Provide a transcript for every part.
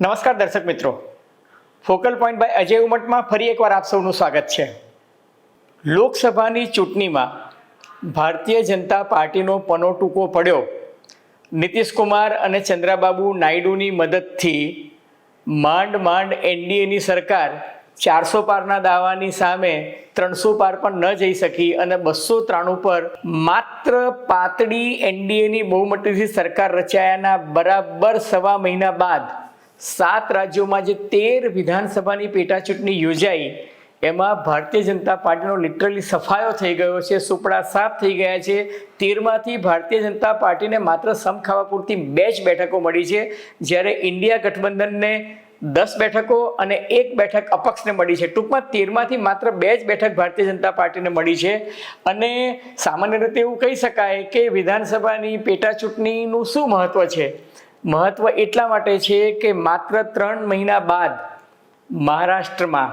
નમસ્કાર દર્શક મિત્રો. ફોકલ પોઈન્ટ બાય અજય ઉમટમાં ફરી એકવાર આપ સૌનું સ્વાગત છે. લોકસભાની ચૂંટણીમાં ભારતીય જનતા પાર્ટીનો પનો ટૂંકો પડ્યો. નીતિશ કુમાર અને ચંદ્રાબાબુ નાયડુની મદદથી માંડ માંડ એનડીએની સરકાર ચારસો પારના દાવાની સામે ત્રણસો પાર પણ ન જઈ શકી અને બસો ત્રાણું પર માત્ર પાતળી એનડીએની બહુમતીથી સરકાર રચાયાના બરાબર સવા મહિના બાદ સાત રાજ્યોમાં જે તેર વિધાનસભાની પેટા ચૂંટણી યોજાઈ, એમાં ભારતીય જનતા પાર્ટીનો લિટરલી સફાયો થઈ ગયો છે, સુપડા સાફ થઈ ગયા છે. તેરમાંથી ભારતીય જનતા પાર્ટીને માત્ર સમ ખાવા પૂરતી બે જ બેઠકો મળી છે. જ્યારે ઇન્ડિયા ગઠબંધનને દસ બેઠકો અને એક બેઠક અપક્ષને મળી છે. ટૂંકમાં તેરમાંથી માત્ર બે જ બેઠક ભારતીય જનતા પાર્ટીને મળી છે. અને સામાન્ય રીતે એવું કહી શકાય કે વિધાનસભાની પેટા ચૂંટણીનું શું મહત્વ છે? મહત્વ એટલા માટે છે કે માત્ર ત્રણ મહિના બાદ મહારાષ્ટ્રમાં,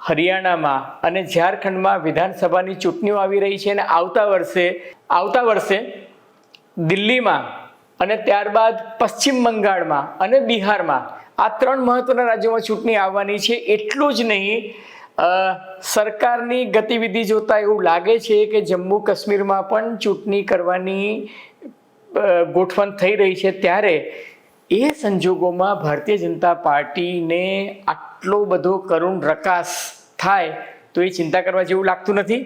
હરિયાણામાં અને ઝારખંડમાં વિધાનસભાની ચૂંટણીઓ આવી રહી છે અને આવતા વર્ષે આવતા વર્ષે દિલ્હીમાં અને ત્યારબાદ પશ્ચિમ બંગાળમાં અને બિહારમાં આ ત્રણ મહત્વના રાજ્યોમાં ચૂંટણી આવવાની છે. એટલું જ નહીં સરકારની ગતિવિધિ જોતાં એવું લાગે છે કે જમ્મુ કાશ્મીરમાં પણ ચૂંટણી કરવાની ગોઠવણ થઈ રહી છે ત્યારે એ સંજોગોમાં ભારતીય જનતા પાર્ટીને આટલો બધો કરુણ રકાસ થાય તો એ ચિંતા કરવા જેવું લાગતું નથી.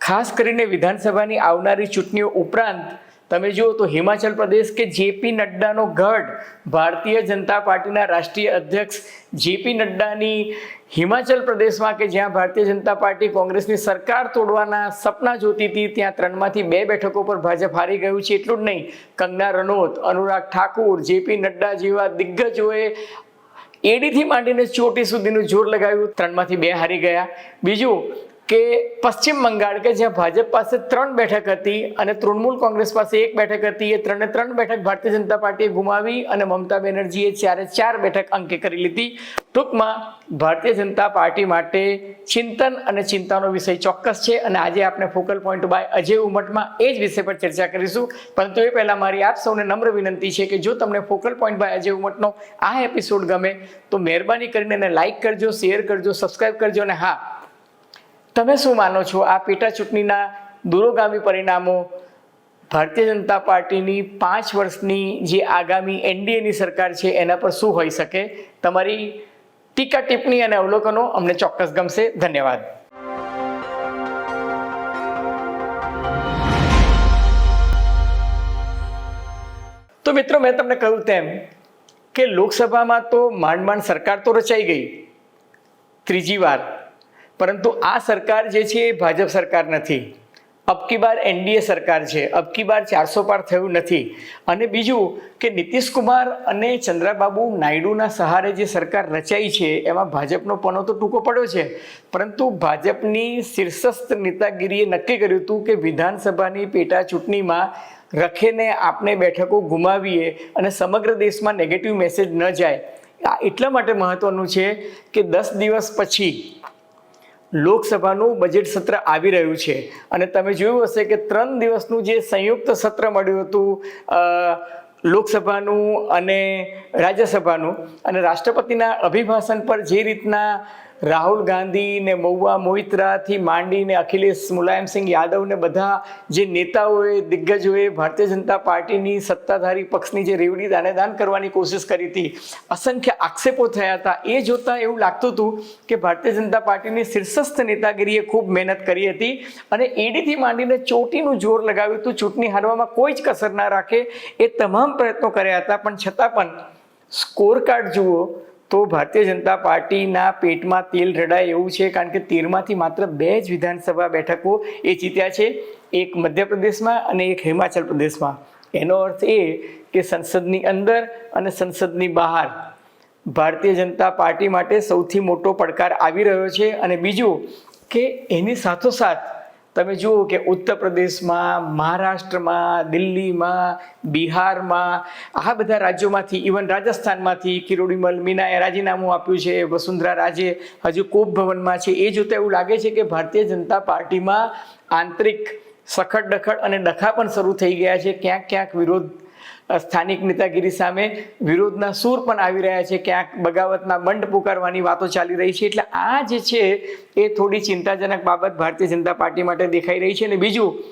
ખાસ કરીને વિધાનસભાની આવનારી ચૂંટણીઓ ઉપરાંત તમે જુઓ તો હિમાચલ પ્રદેશ કે જેપી નડ્ડાનો ગઢ ભારતીય જનતા પાર્ટીના રાષ્ટ્રીય અધ્યક્ષ જેપી નડ્ડાની હિમાચલ પ્રદેશમાં કે જ્યાં ભારતીય જનતા પાર્ટી કોંગ્રેસની સરકાર તોડવાના સપના જોતી હતી, ત્યાં ત્રણમાંથી બે બેઠકો પર ભાજપ હારી ગયું છે. એટલું જ નહીં, કંગના રનૌત, અનુરાગ ઠાકુર, જેપી નડ્ડા જેવા દિગ્ગજોએ એડીથી માંડીને ચોટી સુધીનું જોર લગાવ્યું. ત્રણમાંથી બે હારી ગયા. બીજું કે પશ્ચિમ બંગાળ કે જ્યાં ભાજપ પાસે ત્રણ બેઠક હતી અને તૃણમૂલ કોંગ્રેસ પાસે એક બેઠક હતી, એ ત્રણે ત્રણ બેઠક ભારતીય જનતા પાર્ટીએ ગુમાવી અને મમતા બેનર્જીએ ચારે ચાર બેઠક અંકે કરી લીધી. ટૂંકમાં, ભારતીય જનતા પાર્ટી માટે ચિંતન અને ચિંતાનો વિષય ચોક્કસ છે અને આજે આપણે ફોકલ પોઈન્ટ બાય અજય ઉમટમાં એ જ વિષય પર ચર્ચા કરીશું. પરંતુ એ પહેલાં મારી આપ સૌને નમ્ર વિનંતી છે કે જો તમને ફોકલ પોઈન્ટ બાય અજય ઉમટનો આ એપિસોડ ગમે, તો મહેરબાની કરીને એને લાઇક કરજો શેર કરજો સબસ્ક્રાઈબ કરજો અને હા તમે શું માનો છો? આ પેટા ચૂંટણીના દૂરોગામી પરિણામો ભારતીય જનતા પાર્ટીની પાંચ વર્ષની જે આગામી એનડીએની સરકાર છે, એના પર શું હોઈ શકે? તમારી ટીકા ટિપ્પણી અને અવલોકનો અમને ચોક્કસ ગમશે. ધન્યવાદ. તો મિત્રો, મેં તમને કહ્યું તેમ કે લોકસભામાં તો માંડ માંડ સરકાર તો રચાઈ ગઈ. ત્રીજી વાર પરંતુ આ સરકાર જે છે એ ભાજપ સરકાર નથી. અબકી બાર એનડીએ સરકાર છે. અબકી બાર ચારસો પાર થયું નથી. અને બીજું કે નીતિશ કુમાર અને ચંદ્રાબાબુ નાયડુના સહારે જે સરકાર રચાઈ છે, એમાં ભાજપનો પનો તો ટૂંકો પડ્યો છે. પરંતુ ભાજપની શીર્ષસ્થ નેતાગીરીએ નક્કી કર્યું હતું કે વિધાનસભાની પેટા ચૂંટણીમાં રખેને આપણે બેઠકો ગુમાવીએ અને સમગ્ર દેશમાં નેગેટિવ મેસેજ ન જાય. આ એટલા માટે મહત્વનું છે કે દસ દિવસ પછી લોકસભાનું બજેટ સત્ર આવી રહ્યું છે. અને તમે જોયું હશે કે ત્રણ દિવસનું જે સંયુક્ત સત્ર મળ્યું હતું લોકસભાનું અને રાજ્યસભાનું, અને રાષ્ટ્રપતિના અભિભાષણ પર જે રીતના રાહુલ ગાંધી ને મહુવા મોહિત્રાથી માંડીને અખિલેશ મુલાયમસિંહ યાદવને બધા જે નેતાઓએ દિગ્ગજોએ ભારતીય જનતા પાર્ટીની સત્તાધારી પક્ષની જે રેવડી દાનેદાન કરવાની કોશિશ કરી હતી, અસંખ્ય આક્ષેપો થયા હતા. એ જોતાં એવું લાગતું હતું કે ભારતીય જનતા પાર્ટીની શીર્ષસ્થ નેતાગીરીએ ખૂબ મહેનત કરી હતી અને એડીથી માંડીને ચોટીનું જોર લગાવ્યું હતું. ચૂંટણી હારવામાં કોઈ જ કસર ના રાખે એ તમામ પ્રયત્નો કર્યા હતા. પણ છતાં પણ સ્કોર કાર્ડ જુઓ તો ભારતીય જનતા પાર્ટીના પેટમાં તેલ રડાય એવું છે, કારણ કે તેરમાંથી માત્ર બે જ વિધાનસભા બેઠકો એ જીત્યા છે. એક મધ્યપ્રદેશમાં અને એક હિમાચલ પ્રદેશમાં. એનો અર્થ એ કે સંસદની અંદર અને સંસદની બહાર ભારતીય જનતા પાર્ટી માટે સૌથી મોટો પડકાર આવી રહ્યો છે. અને બીજું કે એની સાથોસાથ તમે જુઓ કે ઉત્તર પ્રદેશમાં મહારાષ્ટ્રમાં, દિલ્હીમાં, બિહારમાં આ બધા રાજ્યોમાંથી, ઇવન રાજસ્થાનમાંથી કિરોડીમલ મીનાએ રાજીનામું આપ્યું છે, વસુંધરા રાજે હજુ કોપ ભવનમાં છે. એ જોતા એવું લાગે છે કે ભારતીય જનતા પાર્ટીમાં આંતરિક સખડ ડખડ અને ડખા પણ શરૂ થઈ ગયા છે. ક્યાંક ક્યાંક વિરોધ સ્થાનિક નેતાગીરી સામે વિરોધના સૂર પણ આવી રહ્યા છે ક્યાંક બગાવતના બંડ પુકારવાની વાતો ચાલી રહી છે. એટલે આ જે છે એ થોડી ચિંતાજનક બાબત ભારતીય જનતા પાર્ટી માટે દેખાઈ રહી છે. અને બીજું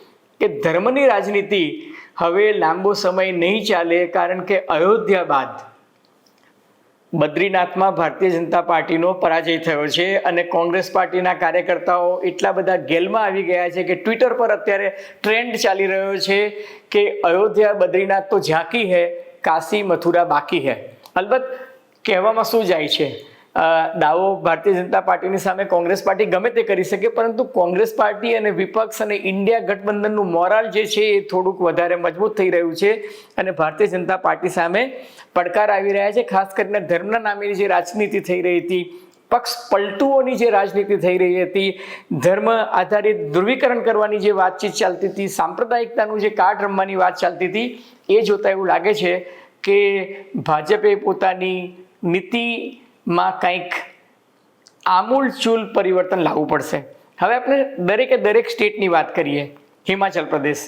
કે ધર્મની રાજનીતિ હવે લાંબો સમય નહીં ચાલે કારણ કે અયોધ્યા બાદ બદ્રીનાથમાં ભારતીય જનતા પાર્ટીનો પરાજય થયો છે અને કોંગ્રેસ પાર્ટીના કાર્યકર્તાઓ એટલા બધા ગેલમાં આવી ગયા છે કે ટ્વિટર પર અત્યારે ટ્રેન્ડ ચાલી રહ્યો છે કે અયોધ્યા બદ્રીનાથ તો ઝાંકી હે, કાશી મથુરા બાકી હે. અલબત્ત કહેવામાં શું જાય છે? દાવો ભારતીય જનતા પાર્ટીની સામે કોંગ્રેસ પાર્ટી ગમે તે કરી શકે, પરંતુ કોંગ્રેસ પાર્ટી અને વિપક્ષ અને ઇન્ડિયા ગઠબંધનનું મોરાલ જે છે એ થોડુંક વધારે મજબૂત થઈ રહ્યું છે અને ભારતીય જનતા પાર્ટી સામે પડકાર આવી રહ્યા છે, ખાસ કરીને ધર્મના નામેની જે રાજનીતિ થઈ રહી હતી, પક્ષ પલટુઓની જે રાજનીતિ થઈ રહી હતી, ધર્મ આધારિત ધ્રુવીકરણ કરવાની જે વાતચીત ચાલતી હતી, સાંપ્રદાયિકતાનું જે કાર્ડ રમવાની વાત ચાલતી હતી, એ જોતા એવું લાગે છે કે ભાજપે પોતાની નીતિમાં કંઈક આમૂલચૂલ પરિવર્તન લાવવું પડશે. હવે આપણે દરેકે દરેક સ્ટેટની વાત કરીએ. હિમાચલ પ્રદેશ.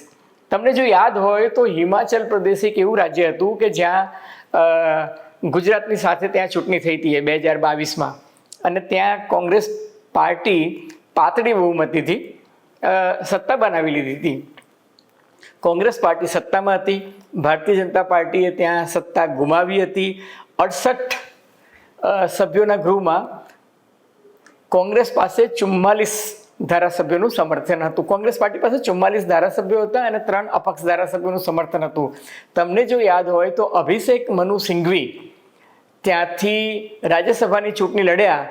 તમને જો યાદ હોય તો હિમાચલ પ્રદેશ એક એવું રાજ્ય હતું કે જ્યાં ગુજરાતની સાથે ત્યાં ચૂંટણી થઈ હતી બે હજાર બાવીસમાં. અને ત્યાં કોંગ્રેસ પાર્ટી પાતળી બહુમતીથી સત્તા બનાવી લીધી હતી. કોંગ્રેસ પાર્ટી સત્તામાં હતી. ભારતીય જનતા પાર્ટીએ ત્યાં સત્તા ગુમાવી હતી. અડસઠ સભ્યોના ગૃહમાં કોંગ્રેસ પાસે ચુમ્માલીસ ધારાસભ્યોનું સમર્થન હતું. કોંગ્રેસ પાર્ટી પાસે ચુમ્માલીસ ધારાસભ્યો હતા અને ત્રણ અપક્ષ ધારાસભ્યોનું સમર્થન હતું. તમને જો યાદ હોય તો અભિષેક મનુ સિંઘવી ત્યાંથી રાજ્યસભાની ચૂંટણી લડ્યા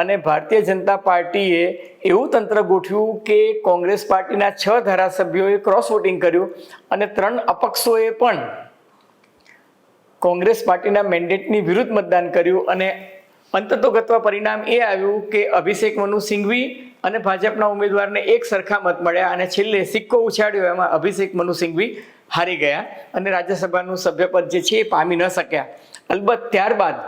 અને ભારતીય જનતા પાર્ટીએ એવું તંત્ર ગોઠવ્યું કે કોંગ્રેસ પાર્ટીના છ ધારાસભ્યોએ ક્રોસ વોટિંગ કર્યું અને ત્રણ અપક્ષોએ પણ કોંગ્રેસ પાર્ટીના મેન્ડેટની વિરુદ્ધ મતદાન કર્યું અને અંતતોગત્વા પરિણામ એ આવ્યું કે અભિષેક મનુ સિંઘવી અને ભાજપના ઉમેદવારને એક સરખા મત મળ્યા અને છેલ્લે સિક્કો ઉછાળ્યો એમાં અભિષેક મનુ સિંઘવી હારી ગયા અને રાજ્યસભાનું સભ્યપદ જે છે એ પામી ન શક્યા. અલબત્ત ત્યારબાદ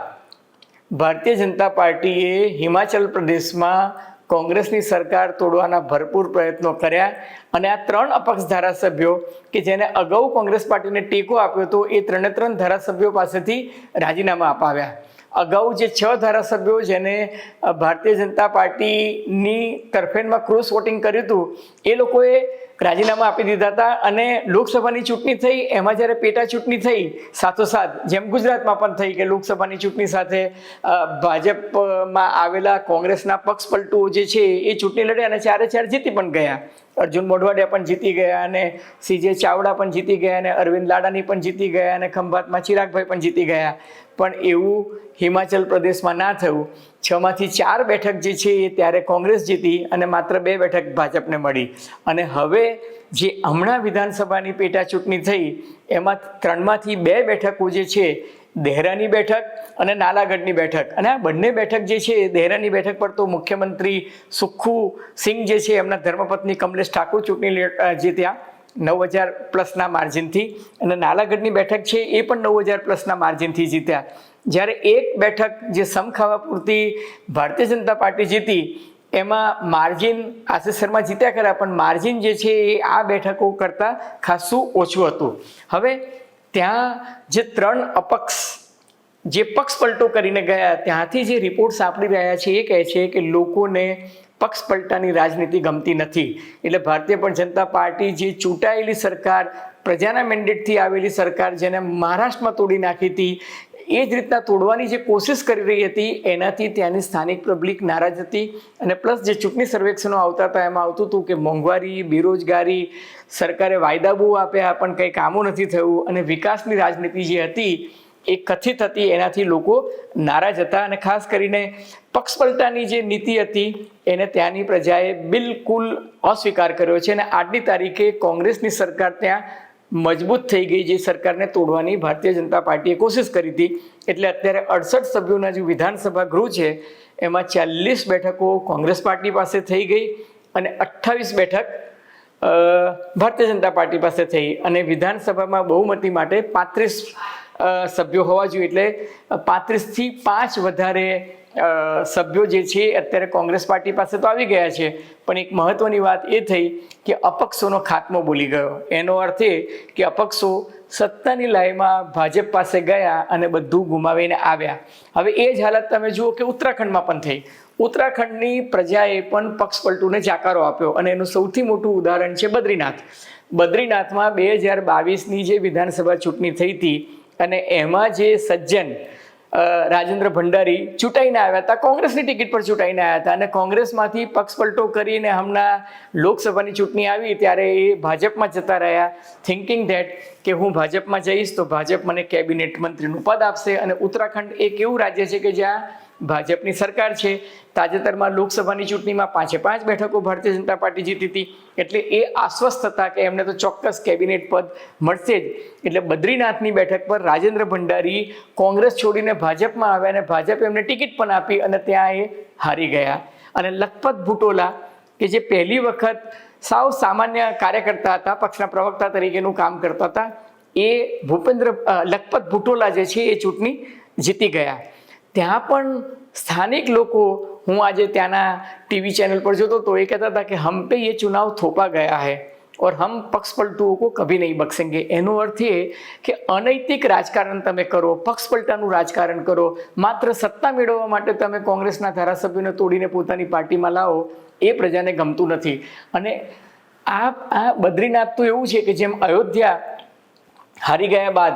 ભારતીય જનતા પાર્ટીએ હિમાચલ પ્રદેશમાં કોંગ્રેસની સરકાર તોડવાના ભરપૂર પ્રયત્નો કર્યા અને આ ત્રણ અપક્ષ ધારાસભ્યો કે જેને અગાઉ કોંગ્રેસ પાર્ટીને ટેકો આપ્યો હતો, એ ત્રણે ત્રણ ધારાસભ્યો પાસેથી રાજીનામા અપાવ્યા. અગાઉ જે છ ધારાસભ્યો જેને ભારતીય જનતા પાર્ટીની તરફેણમાં ક્રોસ વોટિંગ કર્યું હતું, એ લોકોએ રાજીનામા આપી દીધા હતા અને લોકસભાની ચૂંટણી થઈ, એમાં જ્યારે પેટા ચૂંટણી થઈ, સાથોસાથ જેમ ગુજરાતમાં પણ થઈ કે લોકસભાની ચૂંટણી સાથે ભાજપમાં આવેલા કોંગ્રેસના પક્ષ પલટુઓ જે છે એ ચૂંટણી લડ્યા અને ચારે ચાર જીતી પણ ગયા. અર્જુન મોઢવાડિયા પણ જીતી ગયા અને સીજે ચાવડા પણ જીતી ગયા અને અરવિંદ લાડાની પણ જીતી ગયા અને ખંભાતમાં ચિરાગભાઈ પણ જીતી ગયા. પણ એવું હિમાચલ પ્રદેશમાં ના થયું. છમાંથી ચાર બેઠક જે છે એ ત્યારે કોંગ્રેસ જીતી અને માત્ર બે બેઠક ભાજપને મળી. અને હવે જે હમણાં વિધાનસભાની પેટા ચૂંટણી થઈ એમાં ત્રણમાંથી બે બેઠકો જે છે, દેહરાની બેઠક અને નાલાગઢની બેઠક. અને આ બંને બેઠક જે છે દેહરાની બેઠક પર તો મુખ્યમંત્રી સુખુ સિંહ જે છે, એમના ધર્મપત્ની કમલેશ ઠાકોર ચૂંટણી જીત્યા નવ હજાર પ્લસના માર્જિનથી અને નાલાગઢની બેઠક છે, એ પણ નવ હજાર પ્લસના માર્જિનથી જીત્યા. જ્યારે એક બેઠક જે સમ ખાવા પૂરતી ભારતીય જનતા પાર્ટી જીતી એમાં માર્જિન, આશિષ શર્મા જીત્યા ખરા, પણ માર્જિન જે છે એ આ બેઠકો કરતાં ખાસું ઓછું હતું. હવે ત્યાં જે ત્રણ અપક્ષ, જે પક્ષ પલટો કરીને ગયા, ત્યાંથી જે રિપોર્ટ સાંપડી રહ્યા છે એ કહે છે કે લોકોને પક્ષ પલટાની રાજનીતિ ગમતી નથી. એટલે ભારતીય પણ જનતા પાર્ટી જે ચૂંટાયેલી સરકાર, પ્રજાના મેન્ડેટથી આવેલી સરકાર જેને મહારાષ્ટ્રમાં તોડી નાખી હતી એ જ રીતના તોડવાની જે કોશિશ કરી રહી હતી, એનાથી ત્યાંની સ્થાનિક પબ્લિક નારાજ હતી અને પ્લસ જે ચૂંટણી સર્વેક્ષણો આવતા હતા, એમાં આવતું હતું કે મોંઘવારી, બેરોજગારી, સરકારે વાયદા બહુ આપ્યા, પણ કંઈ કામો નથી થયું અને વિકાસની રાજનીતિ જે હતી એ કથિત હતી, એનાથી લોકો નારાજ હતા અને ખાસ કરીને પક્ષપલટાની જે નીતિ હતી, એને ત્યાંની પ્રજાએ બિલકુલ અસ્વીકાર કર્યો છે અને આજની તારીખે કોંગ્રેસની સરકાર ત્યાં મજબૂત થઈ ગઈ જે સરકારને તોડવાની ભારતીય જનતા પાર્ટીએ કોશિશ કરી હતી. એટલે અત્યારે અડસઠ સભ્યોના જે વિધાનસભા ગૃહ છે, એમાં ચાલીસ બેઠકો કોંગ્રેસ પાર્ટી પાસે થઈ ગઈ અને અઠ્ઠાવીસ બેઠક ભારતીય જનતા પાર્ટી પાસે થઈ. અને વિધાનસભામાં બહુમતી માટે પાંત્રીસ સભ્યો હોવા જોઈએ. એટલે પાંત્રીસથી પાંચ વધારે સભ્યો જે છે અત્યારે કોંગ્રેસ પાર્ટી પાસે તો આવી ગયા છે. પણ એક મહત્વની વાત એ થઈ કે અપક્ષોનો ખાત્મો બોલી ગયો. એનો અર્થ એ કે અપક્ષો સત્તાની લાઈમાં ભાજપ પાસે ગયા અને બધું ગુમાવીને આવ્યા. હવે એ જ હાલત તમે જુઓ કે ઉત્તરાખંડમાં પણ થઈ. ઉત્તરાખંડની પ્રજાએ પણ પક્ષ પલટુને જાકારો આપ્યો અને એનું સૌથી મોટું ઉદાહરણ છે બદ્રીનાથ. બદ્રીનાથમાં બે હજાર બાવીસની જે વિધાનસભા ચૂંટણી થઈ હતી અને એમાં જે સજ્જન રાજેન્દ્ર ભંડારી ચૂંટાઈને આવ્યા હતા. કોંગ્રેસની ટિકિટ પર ચૂંટાઈને આવ્યા હતા અને કોંગ્રેસમાંથી પક્ષ પલટો કરીને હમણાં લોકસભાની ચૂંટણી આવી ત્યારે એ ભાજપમાં જતા રહ્યા. થિંકિંગ ધેટ કે હું ભાજપમાં જઈશ તો ભાજપ મને કેબિનેટ મંત્રીનું પદ આપશે અને ઉત્તરાખંડ એક એવું રાજ્ય છે કે જ્યાં ભાજપની સરકાર છે. તાજેતરમાં લોકસભાની ચૂંટણીમાં પાંચે પાંચ બેઠકો ભારતીય જનતા પાર્ટી જીતી હતી. એટલે એ આશ્વસ્ત હતા કે એમને તો ચોક્કસ કેબિનેટ પદ મળશે જ. એટલે બદ્રીનાથની બેઠક પર રાજેન્દ્ર ભંડારી કોંગ્રેસ છોડીને ભાજપમાં આવ્યા અને ભાજપે એમને ટિકિટ પણ આપી અને ત્યાં એ હારી ગયા. અને લખપત ભૂટોલા, કે જે પહેલી વખત સાવ સામાન્ય કાર્યકર્તા હતા, પક્ષના પ્રવક્તા તરીકેનું કામ કરતા હતા, એ ભૂપેન્દ્ર લખપત ભૂટોલા જે છે એ ચૂંટણી જીતી ગયા. ત્યાં પણ સ્થાનિક લોકો, હું આજે ત્યાંના ટીવી ચેનલ પર જોતો તો એ કહેતા હતા કે હમ પે એ ચુનાવ થોપા ગયા હે ઓર હમ પક્ષ પલટુઓ કો કભી નહીં બક્ષેંગે. એનો અર્થ એ કે અનૈતિક રાજકારણ તમે કરો પક્ષ પલટાનું રાજકારણ કરો, માત્ર સત્તા મેળવવા માટે તમે કોંગ્રેસના ધારાસભ્યોને તોડીને પોતાની પાર્ટીમાં લાવો, એ પ્રજાને ગમતું નથી. અને આ આ બદ્રીનાથ તો એવું છે કે જેમ અયોધ્યા હારી ગયા બાદ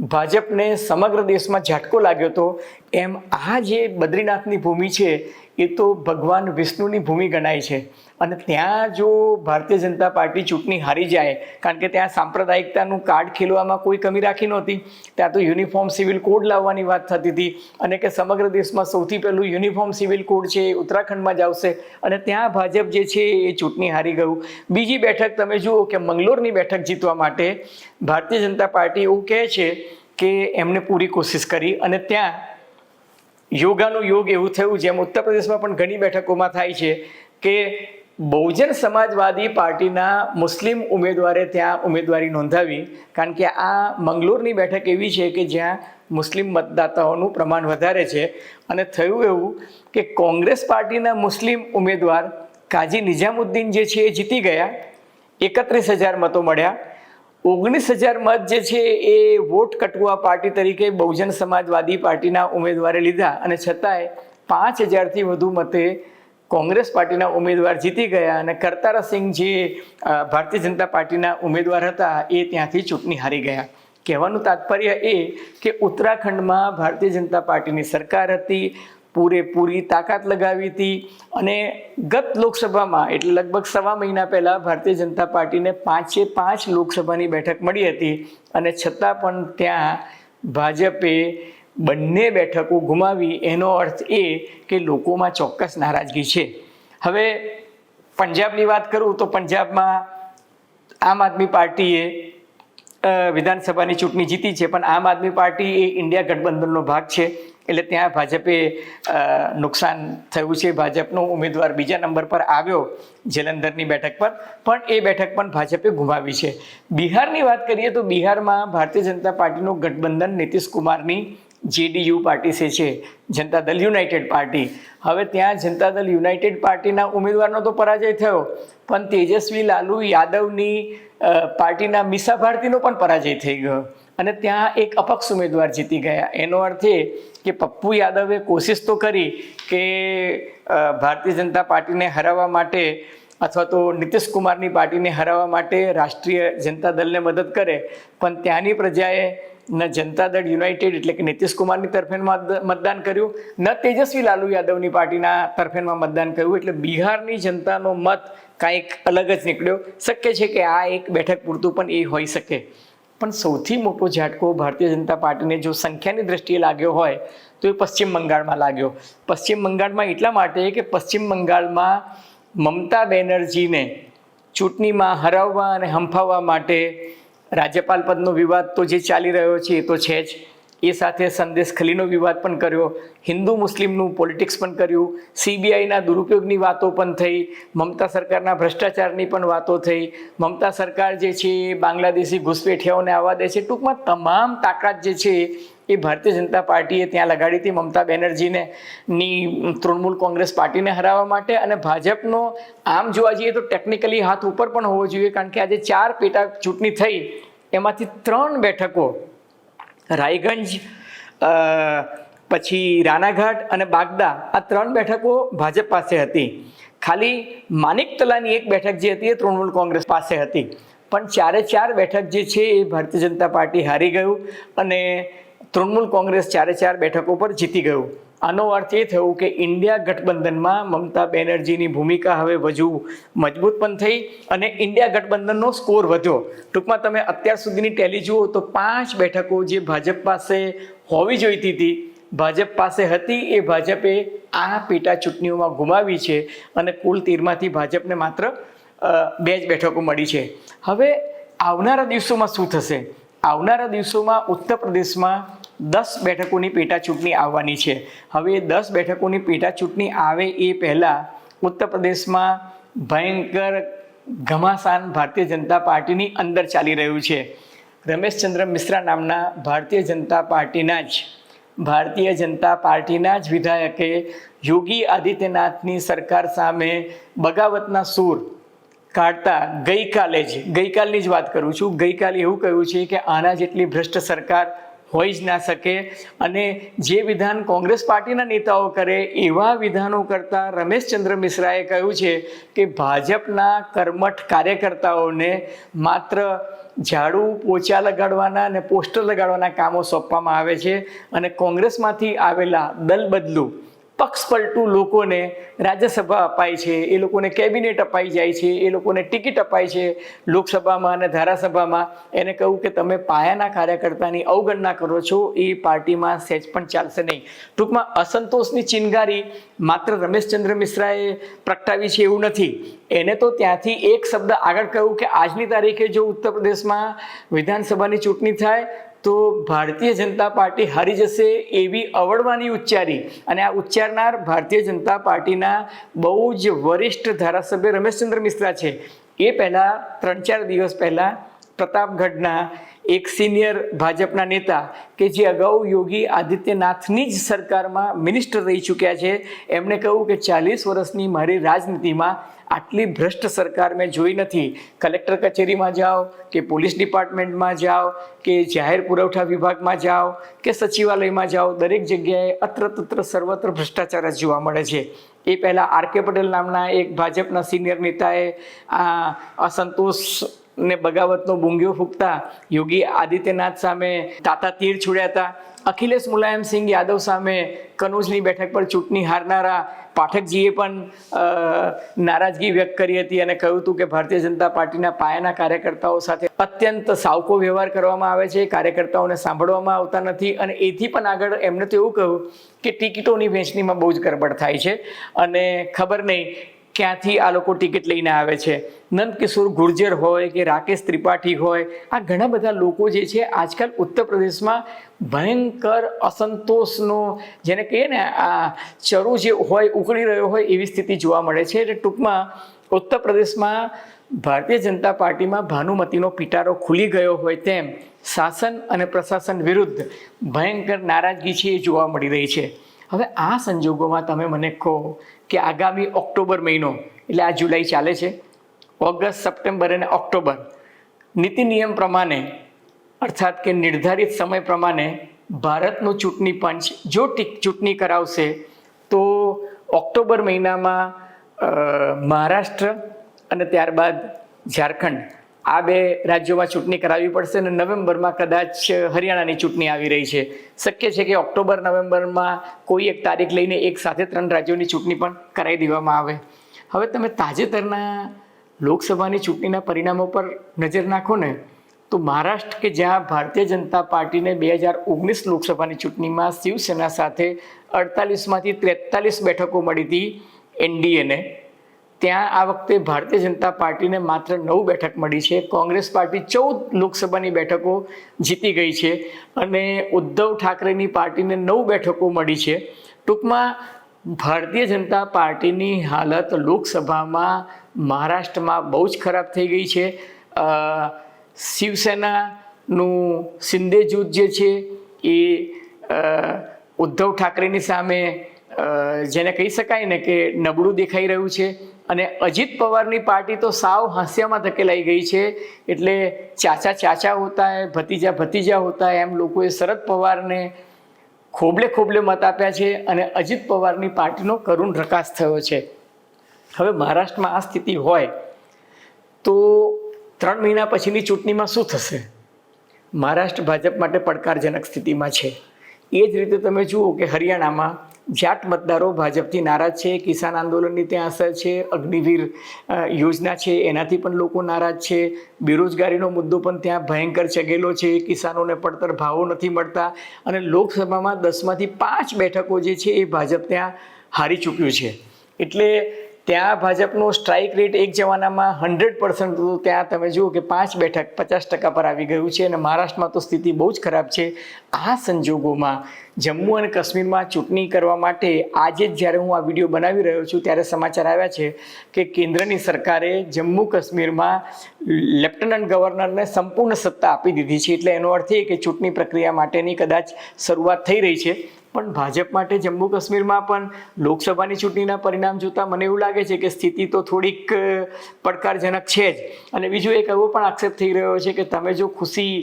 ભાજપને સમગ્ર દેશમાં ઝાટકો લાગ્યો હતો. એમ આ જે બદ્રીનાથની ભૂમિ છે, એ તો ભગવાન વિષ્ણુની ભૂમિ ગણાય છે. અને ત્યાં જો ભારતીય જનતા પાર્ટી ચૂંટણી હારી જાય, કારણ કે ત્યાં સાંપ્રદાયિકતાનું કાર્ડ ખેલવામાં કોઈ કમી રાખી નહોતી, ત્યાં તો યુનિફોર્મ સિવિલ કોડ લાવવાની વાત થતી હતી અને કે સમગ્ર દેશમાં સૌથી પહેલું યુનિફોર્મ સિવિલ કોડ છે એ ઉત્તરાખંડમાં જ આવશે અને ત્યાં ભાજપ જે છે એ ચૂંટણી હારી ગયું. બીજી બેઠક તમે જુઓ કે મંગલોરની બેઠક જીતવા માટે ભારતીય જનતા પાર્ટી એવું કહે છે કે એમને પૂરી કોશિશ કરી અને ત્યાં યોગાનું યોગ એવું થયું, જેમ ઉત્તર પ્રદેશમાં પણ ઘણી બેઠકોમાં થાય છે કે બહુજન સમાજવાદી પાર્ટીના મુસ્લિમ ઉમેદવારે ત્યાં ઉમેદવારી નોંધાવી. કારણ કે આ મંગલોરની બેઠક એવી છે કે જ્યાં મુસ્લિમ મતદાતાઓનું પ્રમાણ વધારે છે. અને થયું એવું કે કોંગ્રેસ પાર્ટીના મુસ્લિમ ઉમેદવાર કાજી નિઝામુદ્દીન જે છે એ જીતી ગયા. એકત્રીસ હજાર મતો મળ્યા. ઓગણીસ હજાર મત જે છે એ વોટ કટુઆ પાર્ટી તરીકે બહુજન સમાજવાદી પાર્ટીના ઉમેદવારે લીધા. અને છતાંય પાંચ હજારથી વધુ મતે કોંગ્રેસ પાર્ટીના ઉમેદવાર જીતી ગયા અને કરતારા સિંહ જે ભારતીય જનતા પાર્ટીના ઉમેદવાર હતા, એ ત્યાંથી ચૂંટણી હારી ગયા. કહેવાનું તાત્પર્ય એ કે ઉત્તરાખંડમાં ભારતીય જનતા પાર્ટીની સરકાર હતી, પૂરેપૂરી તાકાત લગાવી હતી અને ગત લોકસભામાં, એટલે લગભગ સવા મહિના પહેલાં ભારતીય જનતા પાર્ટીને પાંચે પાંચ લોકસભાની બેઠક મળી હતી અને છતાં પણ ત્યાં ભાજપે બંને બેઠકો ગુમાવી, એનો અર્થ એ કે લોકોમાં ચોક્કસ નારાજગી છે. હવે પંજાબની વાત કરું તો પંજાબમાં આમ આદમી પાર્ટીએ વિધાનસભાની ચૂંટણી જીતી છે, પણ આમ આદમી પાર્ટી એ ઇન્ડિયા ગઠબંધનનો ભાગ છે. એટલે ત્યાં ભાજપે નુકસાન થયું છે. ભાજપનો ઉમેદવાર બીજા નંબર પર આવ્યો જલંધરની બેઠક પર, પણ એ બેઠક પણ ભાજપે ગુમાવી છે. બિહારની વાત કરીએ તો બિહારમાં ભારતીય જનતા પાર્ટીનું ગઠબંધન નીતિશ કુમારની જેડીયુ પાર્ટી છે જનતા દળ યુનાઇટેડ પાર્ટી. હવે ત્યાં જનતા દળ યુનાઇટેડ પાર્ટીના ઉમેદવારનો તો પરાજય થયો, પણ તેજસ્વી લાલુ યાદવની પાર્ટીના મીસા ભારતીનો પણ પરાજય થઈ ગયો. અને ત્યાં એક અપક્ષ ઉમેદવાર જીતી ગયા. એનો અર્થ એ કે પપ્પુ યાદવે કોશિશ તો કરી કે ભારતીય જનતા પાર્ટીને હરાવવા માટે અથવા તો નીતિશ કુમારની પાર્ટીને હરાવવા માટે રાષ્ટ્રીય જનતા દળને મદદ કરે. પણ ત્યાંની પ્રજાએ ન જનતા દળ યુનાઇટેડ એટલે કે નીતિશ કુમારની તરફેણમાં મતદાન કર્યું, ન તેજસ્વી લાલુ યાદવની પાર્ટીના તરફેણમાં મતદાન કર્યું, એટલે બિહારની જનતાનો મત કાંઈક અલગ જ નીકળ્યો. શક્ય છે કે આ એક બેઠક પૂરતું પણ એ હોઈ શકે. પણ સૌથી મોટો ઝાટકો ભારતીય જનતા પાર્ટીને જો સંખ્યાની દ્રષ્ટિએ લાગ્યો હોય, તો એ પશ્ચિમ બંગાળમાં લાગ્યો. પશ્ચિમ બંગાળમાં એટલા માટે કે પશ્ચિમ બંગાળમાં મમતા બેનર્જીને ચૂંટણીમાં હરાવવા અને હંફાવવા માટે રાજ્યપાલ પદનો વિવાદ તો જે ચાલી રહ્યો છે એ તો છે જ. એ સાથે સંદેશ ખલીનો વિવાદ પણ કર્યો. હિન્દુ મુસ્લિમનું પોલિટિક્સ પણ કર્યું. સીબીઆઈના દુરુપયોગની વાતો પણ થઈ. મમતા સરકારના ભ્રષ્ટાચારની પણ વાતો થઈ. મમતા સરકાર જે છે બાંગ્લાદેશી ઘૂસપેઠિયાઓને આવવા દે છે. ટૂંકમાં તમામ તાકાત જે છે એ ભારતીય જનતા પાર્ટીએ ત્યાં લગાડી હતી મમતા બેનર્જીને, ની તૃણમૂલ કોંગ્રેસ પાર્ટીને હરાવવા માટે. અને ભાજપનો, આમ જોવા જઈએ તો ટેકનિકલી હાથ ઉપર પણ હોવો જોઈએ, કારણ કે આજે ચાર પેટા ચૂંટણી થઈ, એમાંથી ત્રણ બેઠકો, રાયગંજ પછી રાણાઘાટ અને બાગદા આ ત્રણ બેઠકો ભાજપ પાસે હતી. ખાલી માનિકતલાની એક બેઠક જે હતી એ તૃણમૂલ કોંગ્રેસ પાસે હતી. પણ ચારે ચાર બેઠક જે છે એ ભારતીય જનતા પાર્ટી હારી ગયું. અને તૃણમૂલ કોંગ્રેસ ચારે ચાર બેઠકો પર જીતી ગયું. આનો અર્થ એ થયું કે ઇન્ડિયા ગઠબંધનમાં મમતા બેનર્જીની ભૂમિકા હવે વધુ મજબૂત પણ થઈ અને ઇન્ડિયા ગઠબંધનનો સ્કોર વધ્યો. ટૂંકમાં તમે અત્યાર સુધીની ટેલી જુઓ તો પાંચ બેઠકો જે ભાજપ પાસે હોવી જોઈતી હતી, ભાજપ પાસે હતી એ ભાજપે આ પેટા ચૂંટણીઓમાં ગુમાવી છે અને કુલ તીરમાંથી ભાજપને માત્ર બે જ બેઠકો મળી છે. હવે આવનારા દિવસોમાં શું થશે? આવનારા દિવસોમાં ઉત્તર પ્રદેશમાં દસ બેઠકોની પેટા ચૂંટણી આવવાની છે. હવે દસ બેઠકોની પેટા ચૂંટણી આવે એ પહેલાં ઉત્તર પ્રદેશમાં ભયંકર ઘમાસાન ભારતીય જનતા પાર્ટીની અંદર ચાલી રહ્યું છે. રમેશચંદ્ર મિશ્રા નામના ભારતીય જનતા પાર્ટીના જ, ભારતીય જનતા પાર્ટીના જ વિધાયકે યોગી આદિત્યનાથની સરકાર સામે બગાવતના સૂર કાઢતા ગઈકાલે જ, ગઈકાલની જ વાત કરું છું. ગઈકાલે એવું કહ્યું છે કે આના જેટલી ભ્રષ્ટ સરકાર હોઈ જ ના શકે. અને જે વિધાન કોંગ્રેસ પાર્ટીના નેતાઓ કરે, એવા વિધાનો કરતા રમેશચંદ્ર મિશ્રાએ કહ્યું છે કે ભાજપના કર્મઠ કાર્યકર્તાઓને માત્ર ઝાડુ પોચા લગાડવાના અને પોસ્ટર લગાડવાના કામો સોંપવામાં આવે છે. અને કોંગ્રેસમાંથી આવેલા દલ બદલું પક્ષ પલટું લોકોને રાજ્યસભા અપાય છે, એ લોકોને કેબિનેટ અપાઈ જાય છે, એ લોકોને ટિકિટ અપાય છે લોકસભામાં અને ધારાસભામાં. એને કહ્યું કે તમે પાયાના કાર્યકર્તાની અવગણના કરો છો, એ પાર્ટીમાં સહેજ પણ ચાલશે નહીં. ટૂંકમાં અસંતોષની ચિનગારી માત્ર રમેશચંદ્ર મિશ્રાએ પ્રગટાવી છે એવું નથી. એને તો ત્યાંથી એક શબ્દ આગળ કહ્યું કે આજની તારીખે જો ઉત્તર પ્રદેશમાં વિધાનસભાની ચૂંટણી થાય તો ભારતીય જનતા પાર્ટી હારી જશે એવી અવળવાની ઉચ્ચારી અને આ ઉચ્ચારનાર ભારતીય જનતા પાર્ટીના બહુ જ વરિષ્ઠ ધારાસભ્ય રમેશચંદ્ર મિશ્રા છે. એ પહેલાં ત્રણ ચાર દિવસ પહેલાં પ્રતાપગઢના એક સિનિયર ભાજપના નેતા કે જે અગાઉ યોગી આદિત્યનાથની જ સરકારમાં મિનિસ્ટર રહી ચૂક્યા છે. એમણે કહ્યું કે ચાલીસ વર્ષની મારી રાજનીતિમાં આટલી ભ્રષ્ટ સરકાર મેં જોઈ નથી. કલેક્ટર કચેરીમાં જાઓ કે પોલીસ ડિપાર્ટમેન્ટમાં જાઓ કે જાહેર પુરવઠા વિભાગમાં જાઓ કે સચિવાલયમાં જાઓ, દરેક જગ્યાએ અત્ર તત્ર સર્વત્ર ભ્રષ્ટાચાર જ જોવા મળે છે. એ પહેલાં આર કે પટેલ નામના એક ભાજપના સિનિયર નેતાએ આ અસંતોષ ને બગાવતનો બુંગીઓ ફૂંકતા યોગી આદિત્યનાથ સામે તાતા તીર છોડ્યા હતા. અખિલેશ મુલાયમસિંહ યાદવ સામે કનોજની બેઠક પર ચૂંટણી હારનારા પાઠકજીએ પણ નારાજગી વ્યક્ત કરી હતી અને કહ્યું હતું કે ભારતીય જનતા પાર્ટીના પાયાના કાર્યકર્તાઓ સાથે અત્યંત સાવકો વ્યવહાર કરવામાં આવે છે, કાર્યકર્તાઓને સાંભળવામાં આવતા નથી અને એથી પણ આગળ એમને તો એવું કહ્યું કે ટિકિટોની વહેંચણીમાં બહુ જ ગરબડ થાય છે. અને ખબર નહીં ક્યાંથી આ લોકો ટિકિટ લઈને આવે છે? નંદકિશોર ગુર્જર હોય કે રાકેશ ત્રિપાઠી હોય, આ ઘણા બધા લોકો જે છે આજકાલ ઉત્તર પ્રદેશમાં ભયંકર અસંતોષનો જેને કહીએ ને, આ ચરુ જે હોય ઉકળી રહ્યો હોય એવી સ્થિતિ જોવા મળે છે. એટલે ટૂંકમાં ઉત્તર પ્રદેશમાં ભારતીય જનતા પાર્ટીમાં ભાનુમતીનો પિટારો ખુલી ગયો હોય તેમ શાસન અને પ્રશાસન વિરુદ્ધ ભયંકર નારાજગી છે એ જોવા મળી રહી છે. હવે આ સંજોગોમાં તમે મને કહો કે આગામી ઓક્ટોબર મહિનો, એટલે આ જુલાઈ ચાલે છે, ઓગસ્ટ, સપ્ટેમ્બર અને ઓક્ટોબર, નીતિ નિયમ પ્રમાણે, અર્થાત કે નિર્ધારિત સમય પ્રમાણે ભારતનું ચૂંટણી પંચ જો ચૂંટણી કરાવશે, તો ઓક્ટોબર મહિનામાં મહારાષ્ટ્ર અને ત્યારબાદ ઝારખંડ. આ બે રાજ્યોમાં ચૂંટણી કરાવવી પડશે અને નવેમ્બરમાં કદાચ હરિયાણાની ચૂંટણી આવી રહી છે. શક્ય છે કે ઓક્ટોબર, નવેમ્બરમાં કોઈ એક તારીખ લઈને એક સાથે ત્રણ રાજ્યોની ચૂંટણી પણ કરાવી દેવામાં આવે. હવે તમે તાજેતરના લોકસભાની ચૂંટણીના પરિણામો પર નજર નાખો ને, તો મહારાષ્ટ્ર કે જ્યાં ભારતીય જનતા પાર્ટીને બે હજાર ઓગણીસ લોકસભાની ચૂંટણીમાં શિવસેના સાથે અડતાલીસમાંથી ત્રેતાલીસ બેઠકો મળી હતી એનડીએને. ત્યાં આ વખતે ભારતીય જનતા પાર્ટીને માત્ર નવ બેઠક મળી છે. કોંગ્રેસ પાર્ટી ચૌદ લોકસભાની બેઠકો જીતી ગઈ છે અને ઉદ્ધવ ઠાકરેની પાર્ટીને નવ બેઠકો મળી છે. ટૂંકમાં ભારતીય જનતા પાર્ટીની હાલત લોકસભામાં મહારાષ્ટ્રમાં બહુ જ ખરાબ થઈ ગઈ છે. શિવસેનાનું શિંદે જૂથ જે છે એ ઉદ્ધવ ઠાકરેની સામે જેને કહી શકાય ને કે નબળું દેખાઈ રહ્યું છે. અને અજીત પવારની પાર્ટી તો સાવ હાસ્યામાં ધકેલાઈ ગઈ છે. એટલે ચાચા ચાચા હોતા હે, ભતીજા ભતીજા હોતા એમ લોકોએ શરદ પવારને ખોબલે ખોબલે મત આપ્યા છે અને અજીત પવારની પાર્ટીનો કરુણ પ્રકાશ થયો છે. હવે મહારાષ્ટ્રમાં આ સ્થિતિ હોય તો ત્રણ મહિના પછીની ચૂંટણીમાં શું થશે? મહારાષ્ટ્ર ભાજપ માટે પડકારજનક સ્થિતિમાં છે. એ જ રીતે તમે જુઓ કે હરિયાણામાં જાટ મતદારો ભાજપથી નારાજ છે, કિસાન આંદોલનની ત્યાં અસર છે, અગ્નિવીર યોજના છે, એનાથી પણ લોકો નારાજ છે. બેરોજગારીનો મુદ્દો પણ ત્યાં ભયંકર ચગેલો છે. કિસાનોને પડતર ભાવો નથી મળતા અને લોકસભામાં દસમાંથી પાંચ બેઠકો જે છે એ ભાજપ ત્યાં હારી ચૂક્યું છે. એટલે ત્યાં ભાજપનો સ્ટ્રાઇક રેટ એક જમાનામાં હંડ્રેડ પર્સન્ટ હતું. ત્યાં તમે જુઓ કે પાંચ બેઠક પચાસ ટકા પર આવી ગયું છે અને મહારાષ્ટ્રમાં તો સ્થિતિ બહુ જ ખરાબ છે. આ સંજોગોમાં જમ્મુ અને કાશ્મીરમાં ચૂંટણી કરવા માટે આજે જ જ્યારે હું આ વીડિયો બનાવી રહ્યો છું ત્યારે સમાચાર આવ્યા છે કે કેન્દ્રની સરકારે જમ્મુ કાશ્મીરમાં લેફ્ટનન્ટ ગવર્નરને સંપૂર્ણ સત્તા આપી દીધી છે. એટલે એનો અર્થ એ કે ચૂંટણી પ્રક્રિયા માટેની કદાચ શરૂઆત થઈ રહી છે. પણ ભાજપ માટે જમ્મુ કાશ્મીરમાં પણ લોકસભાની ચૂંટણીના પરિણામ જોતાં મને એવું લાગે છે કે સ્થિતિ તો થોડીક પડકારજનક છે જ. અને બીજું એક એવો પણ આક્ષેપ થઈ રહ્યો છે કે તમે જો ખુશી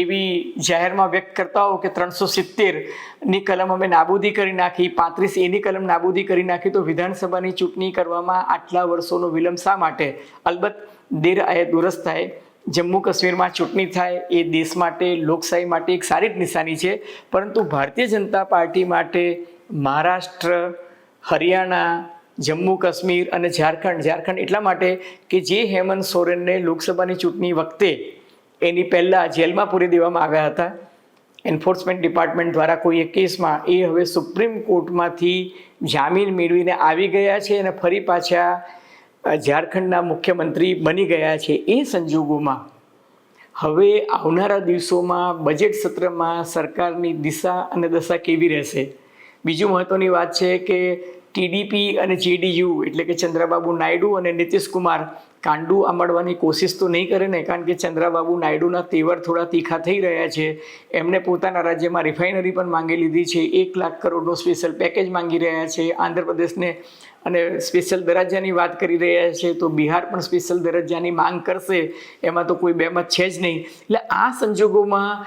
એવી જાહેરમાં વ્યક્ત કરતા હો કે ત્રણસો સિત્તેરની કલમ અમે નાબૂદી કરી નાખી, પાંત્રીસ એની કલમ નાબૂદી કરી નાખી, તો વિધાનસભાની ચૂંટણી કરવામાં આટલા વર્ષોનો વિલંબ શા માટે? અલબત્ત દેર આયે દુરસ્ત થાય. જમ્મુ કાશ્મીરમાં ચૂંટણી થાય એ દેશ માટે, લોકશાહી માટે એક સારી જ નિશાની છે. પરંતુ ભારતીય જનતા પાર્ટી માટે મહારાષ્ટ્ર, હરિયાણા, જમ્મુ કાશ્મીર અને ઝારખંડ ઝારખંડ એટલા માટે કે જે હેમંત સોરેનને લોકસભાની ચૂંટણી વખતે એની પહેલાં જેલમાં પૂરી દેવામાં આવ્યા હતા. એન્ફોર્સમેન્ટ ડિપાર્ટમેન્ટ દ્વારા કોઈ એક કેસમાં એ હવે સુપ્રીમ કોર્ટમાંથી જામીન મેળવીને આવી ગયા છે અને ફરી પાછા ઝારખંડના મુખ્યમંત્રી બની ગયા છે એ સંજોગોમાં. હવે આવનારા દિવસોમાં બજેટ સત્રમાં સરકારની દિશા અને દશા કેવી રહેશે? બીજું મહત્ત્વની વાત છે કે ટીડીપી અને જેડીયુ એટલે કે ચંદ્રબાબુ નાયડુ અને નીતિશ કુમાર કાંડુ આંબળવાની કોશિશ તો નહીં કરે ને, કારણ કે ચંદ્રબાબુ નાયડુના તેવર થોડા તીખા થઈ રહ્યા છે. એમને પોતાના રાજ્યમાં રિફાઇનરી પણ માંગી લીધી છે. એક લાખ કરોડનું સ્પેશિયલ પેકેજ માંગી રહ્યા છે. આંધ્રપ્રદેશને અને સ્પેશિયલ દરજ્જાની વાત કરી રહ્યા છે, તો બિહાર પણ સ્પેશિયલ દરજ્જાની માંગ કરશે. એમાં તો કોઈ બેમત છે જ નહીં. એટલે આ સંજોગોમાં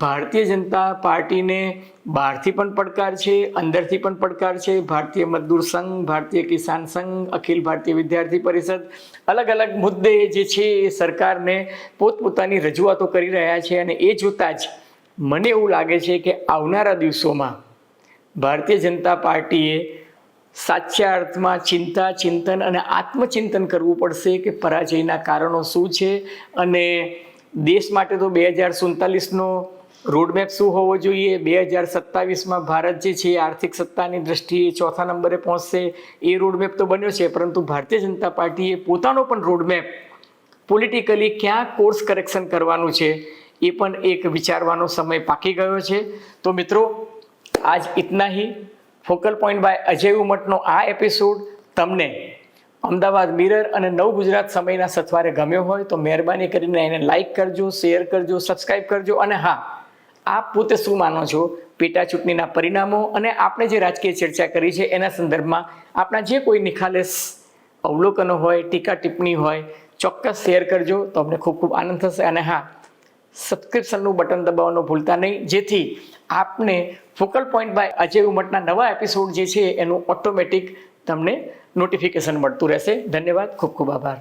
ભારતીય જનતા પાર્ટીને બહારથી પણ પડકાર છે, અંદરથી પણ પડકાર છે. ભારતીય મજદૂર સંઘ, ભારતીય કિસાન સંઘ, અખિલ ભારતીય વિદ્યાર્થી પરિષદ અલગ અલગ મુદ્દે જે છે એ સરકારને પોતપોતાની રજૂઆતો કરી રહ્યા છે અને એ જોતાં જ મને એવું લાગે છે કે આવનારા દિવસોમાં ભારતીય જનતા પાર્ટીએ સાચા અર્થમાં ચિંતા, ચિંતન અને આત્મચિંતન કરવું પડશે કે પરાજયના કારણો શું છે અને દેશ માટે તો બે હજાર સુડતાલીસનો રોડમેપ શું હોવો જોઈએ? બે હજાર સત્તાવીસમાં ભારત જે છે આર્થિક સત્તાની દ્રષ્ટિએ ચોથા નંબરે પહોંચશે. એ રોડમેપ તો બન્યો છે, પરંતુ ભારતીય જનતા પાર્ટીએ પોતાનો પણ રોડમેપ પોલિટિકલી ક્યાં કોર્સ કરેક્શન કરવાનું છે એ પણ એક વિચારવાનો સમય પાકી ગયો છે. તો મિત્રો, આજ ઇતના હી. ફોકલ પોઈન્ટ બાય અજય ઉમટનો આ એપિસોડ તમને અમદાવાદ મિરર અને નવ ગુજરાત સમયના સથવારે ગમ્યો હોય તો મહેરબાની કરીને એને લાઇક કરજો શેર કરજો સબસ્ક્રાઈબ કરજો અને હા, આપ પોતે શું માનો છો? પેટા ચૂંટણીના પરિણામો અને આપણે જે રાજકીય ચર્ચા કરી છે એના સંદર્ભમાં આપણા જે કોઈ નિખાલેસ અવલોકનો હોય, ટીકા ટિપ્પણી હોય, ચોક્કસ શેર કરજો તો અમને ખૂબ ખૂબ આનંદ થશે અને હા સબસ્ક્રિપ્શનનું બટન દબાવવાનું ભૂલતા નહીં. જેથી આપને ફોકલ પોઈન્ટ બાય અજય ઉમટના નવા એપિસોડ જે છે, એનું ઓટોમેટિક તમને નોટિફિકેશન મળતું રહેશે. ધન્યવાદ, ખૂબ ખૂબ આભાર.